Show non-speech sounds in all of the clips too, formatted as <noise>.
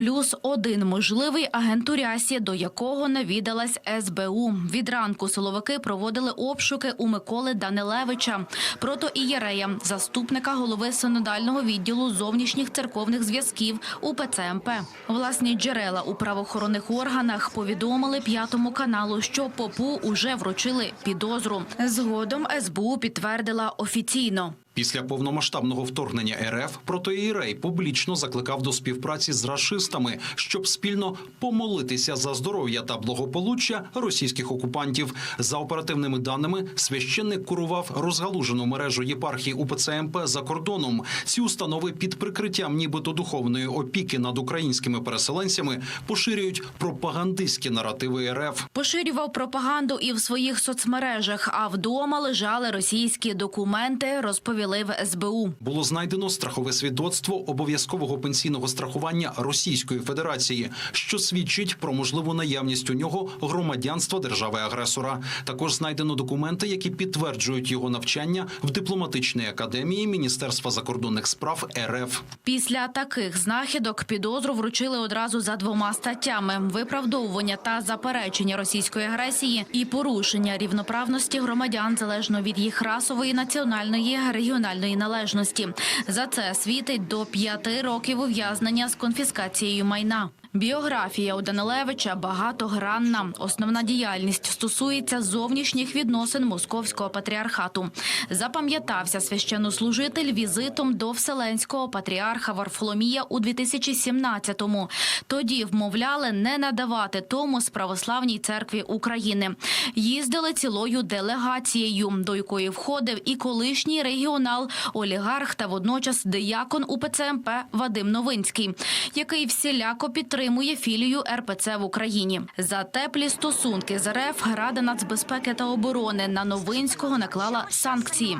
Плюс один можливий агент у рясі, до якого навідалась СБУ. Від ранку силовики проводили обшуки у Миколи Данилевича, протоієрея, заступника голови синодального відділу зовнішніх церковних зв'язків УПЦ МП. Власні джерела у правоохоронних органах повідомили п'ятому каналу, що попу уже вручили підозру. Згодом СБУ підтвердила офіційно. Після повномасштабного вторгнення РФ протоієрей публічно закликав до співпраці з рашистами, щоб спільно помолитися за здоров'я та благополуччя російських окупантів. За оперативними даними, священник курував розгалужену мережу єпархії УПЦ МП за кордоном. Ці установи під прикриттям нібито духовної опіки над українськими переселенцями поширюють пропагандистські наративи РФ. Поширював пропаганду і в своїх соцмережах, а вдома лежали російські документи, розповіли в СБУ. Було знайдено страхове свідоцтво обов'язкового пенсійного страхування Російської Федерації, що свідчить про можливу наявність у нього громадянства держави-агресора. Також знайдено документи, які підтверджують його навчання в дипломатичній академії Міністерства закордонних справ РФ. Після таких знахідок підозру вручили одразу за двома статтями: виправдовування та заперечення російської агресії і порушення рівноправності громадян залежно від їх расової, національної регіональної належності. За це світить до п'яти років ув'язнення з конфіскацією майна. Біографія у Данилевича багатогранна. Основна діяльність стосується зовнішніх відносин московського патріархату. Запам'ятався священнослужитель візитом до Вселенського патріарха Варфоломія у 2017-му. Тоді вмовляли не надавати Томос православній церкві України. Їздили цілою делегацією, до якої входив і колишній регіонал, олігарх та водночас диякон УПЦ МП Вадим Новинський, який всіляко підтримує філію РПЦ в Україні. За теплі стосунки з РФ Рада нацбезпеки та оборони на Новинського наклала санкції.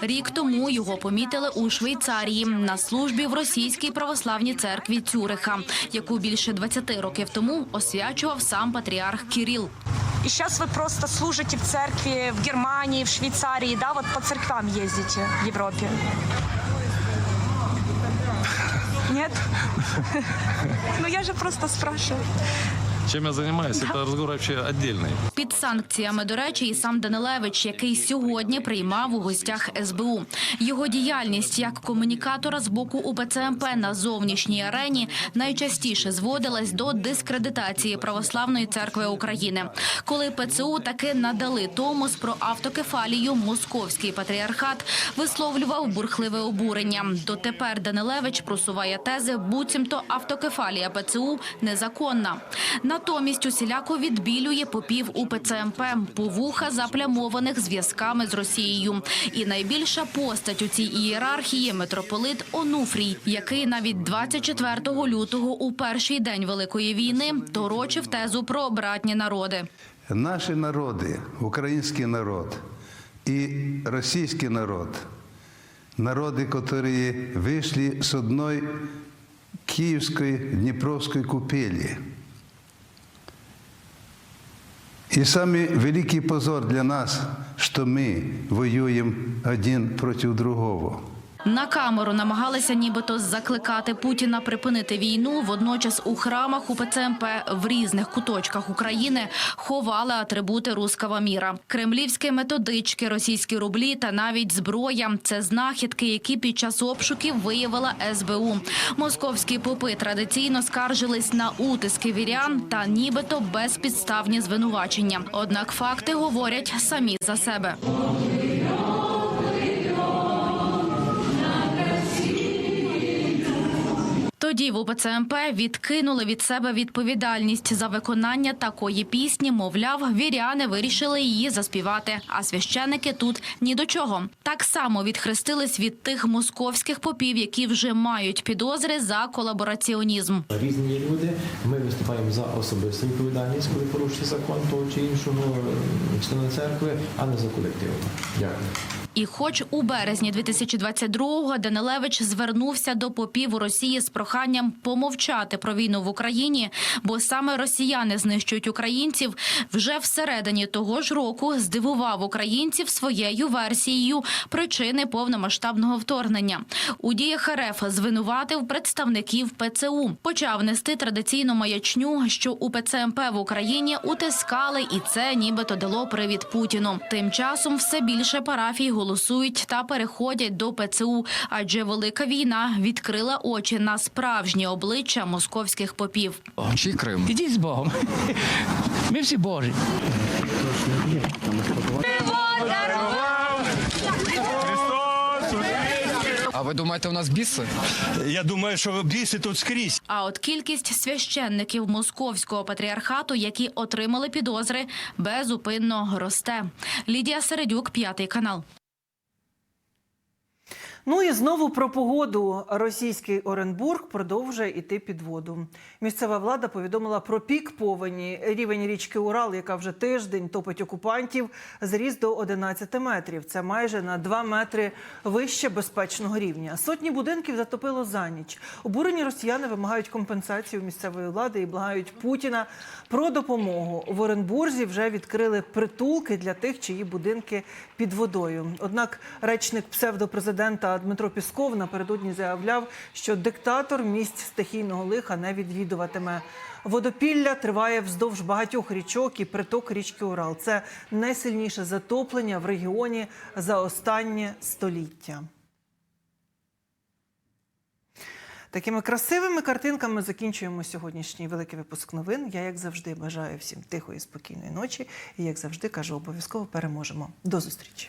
Рік тому його помітили у Швейцарії на службі в російській православній церкві Цюриха, яку більше 20 років тому освячував сам патріарх Кіріл. И сейчас вы просто служите в церкви в Германии, в Швейцарии, да, вот по церквам ездите в Европе. Нет? <laughs> Ну я же просто спрашиваю. Чем я занимаюсь, это разговор вообще отдельный. Під санкціями, до речі, і сам Данилевич, який сьогодні приймав у гостях СБУ. Його діяльність як комунікатора з боку УПЦ МП на зовнішній арені найчастіше зводилась до дискредитації Православної церкви України. Коли ПЦУ таки надали Томос про автокефалію, московський патріархат висловлював бурхливе обурення. Дотепер Данилевич просуває тези, буцімто автокефалія ПЦУ незаконна. Натомість усіляко відбілює попів УПЦ МП, повуха заплямованих зв'язками з Росією. І найбільша постать у цій ієрархії – митрополит Онуфрій, який навіть 24 лютого у перший день Великої війни торочив тезу про братні народи. Наші народи, український народ і російський народ, народи, які вийшли з одної Київської Дніпровської купелі. І самый великий позор для нас, что мы воюем один против другого. На камеру намагалися нібито закликати Путіна припинити війну. Водночас у храмах УПЦ МП в різних куточках України ховали атрибути руского міра. Кремлівські методички, російські рублі та навіть зброя – це знахідки, які під час обшуків виявила СБУ. Московські попи традиційно скаржились на утиски вірян та нібито безпідставні звинувачення. Однак факти говорять самі за себе. Тоді в УПЦ відкинули від себе відповідальність за виконання такої пісні. Мовляв, віряни вирішили її заспівати, а священики тут ні до чого. Так само відхрестились від тих московських попів, які вже мають підозри за колабораціонізм. Різні люди. Ми виступаємо за особисту відповідальність, коли порушує закон того чи іншого члена церкви, а не за колективну. Дякую. І хоч у березні 2022-го Данилевич звернувся до попів у Росії з проханням помовчати про війну в Україні, бо саме росіяни знищують українців, вже всередині того ж року здивував українців своєю версією причини повномасштабного вторгнення. У діях РФ звинуватив представників ПЦУ. Почав нести традиційну маячню, що у ПЦМП в Україні утискали, і це нібито дало привід Путіну. Тим часом все більше парафій голосують та переходять до ПЦУ, адже велика війна відкрила очі на справжнє обличчя московських попів. Чи Крим? Ідіть з Богом. <laughs> Ми всі Божі. А ви думаєте, у нас біси? Я думаю, що біси тут скрізь. А от кількість священників московського патріархату, які отримали підозри, безупинно росте. Лідія Середюк, п'ятий канал. Ну і знову про погоду. Російський Оренбург продовжує іти під воду. Місцева влада повідомила про пік повені. Рівень річки Урал, яка вже тиждень топить окупантів, зріс до 11 метрів. Це майже на 2 метри вище безпечного рівня. Сотні будинків затопило за ніч. Обурені росіяни вимагають компенсацію місцевої влади і благають Путіна про допомогу. В Оренбурзі вже відкрили притулки для тих, чиї будинки під водою. Однак речник псевдопрезидента Дмитро Пісков напередодні заявляв, що диктатор місць стихійного лиха не відвідуватиме. Водопілля триває вздовж багатьох річок і приток річки Урал. Це найсильніше затоплення в регіоні за останнє століття. Такими красивими картинками закінчуємо сьогоднішній великий випуск новин. Я, як завжди, бажаю всім тихої, спокійної ночі. І, як завжди, кажу, обов'язково переможемо. До зустрічі.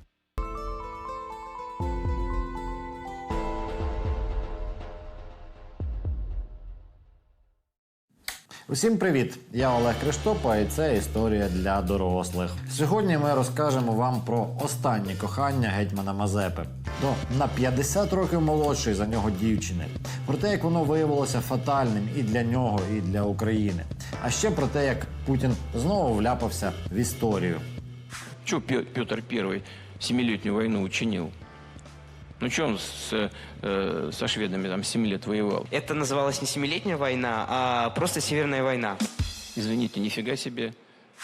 Усім привіт! Я Олег Криштопа, і це історія для дорослих. Сьогодні ми розкажемо вам про останнє кохання гетьмана Мазепи. До на 50 років молодшої за нього дівчини. Про те, як воно виявилося фатальним і для нього, і для України. А ще про те, як Путін знову вляпався в історію. Что Петр Первый семилетнюю войну учинил? Ну что он с, э, со шведами там 7 лет воевал? Это называлась не семилетняя война, а просто Северная война. Извините, нифига себе.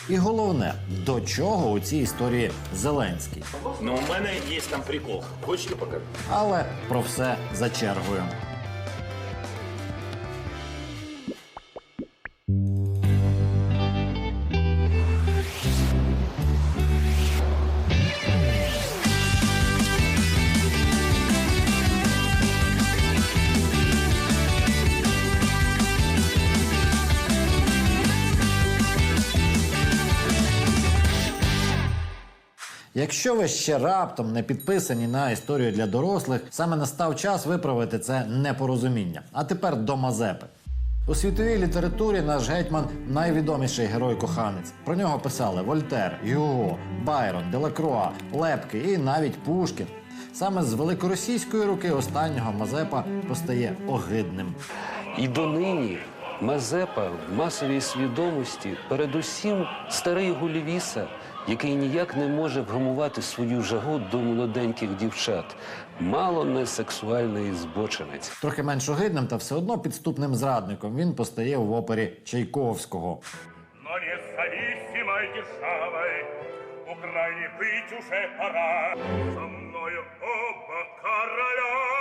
І головне, до чого у цій історії Зеленський. Ну, у мене є там прикол. Хочете покажу? Але про все за чергою. Якщо ви ще раптом не підписані на історію для дорослих, саме настав час виправити це непорозуміння. А тепер до Мазепи. У світовій літературі наш гетьман найвідоміший герой-коханець. Про нього писали Вольтер, Юго, Байрон, Делакруа, Лепки і навіть Пушкін. Саме з великоросійської руки останнього Мазепа постає огидним. І донині Мазепа в масовій свідомості передусім старий гулівіса, який ніяк не може вгамувати свою жагу до молоденьких дівчат, мало не сексуальний збочинець. Трохи менш огидним та все одно підступним зрадником він постає в опері Чайковського. Украине быть уже пора. Со мною оба короля